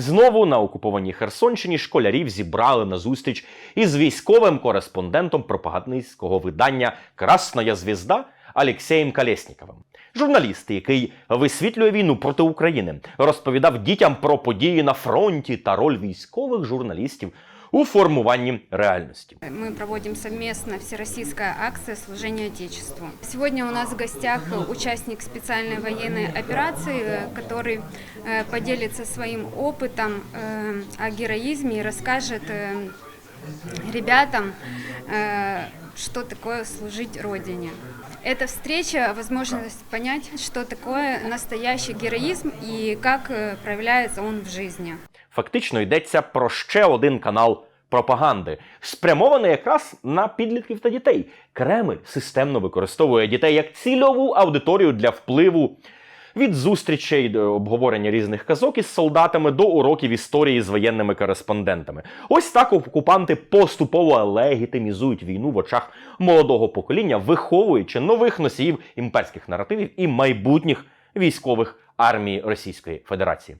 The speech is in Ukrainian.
Знову на окупованій Херсонщині школярів зібрали на зустріч із військовим кореспондентом пропагандистського видання Красная звізда Алексеєм Калєсніковим. Журналіст, який висвітлює війну проти України, розповідав дітям про події на фронті та роль військових журналістів у формуванні реальності. Мы проводим совместно всероссийская акция «Служение Отечеству». Сегодня у нас в гостях участник специальной военной операции, э, который э, поделится своим опытом э, о героизме и расскажет э, ребятам, э, что такое служить Родине. Эта встреча – возможность понять, что такое настоящий героизм и как э, проявляется он в жизни. Фактично йдеться про ще один канал пропаганди, спрямований якраз на підлітків та дітей. Кремль системно використовує дітей як цільову аудиторію для впливу. Від зустрічей до обговорення різних казок із солдатами до уроків історії з воєнними кореспондентами. Ось так окупанти поступово легітимізують війну в очах молодого покоління, виховуючи нових носіїв імперських наративів і майбутніх військових армії Російської Федерації.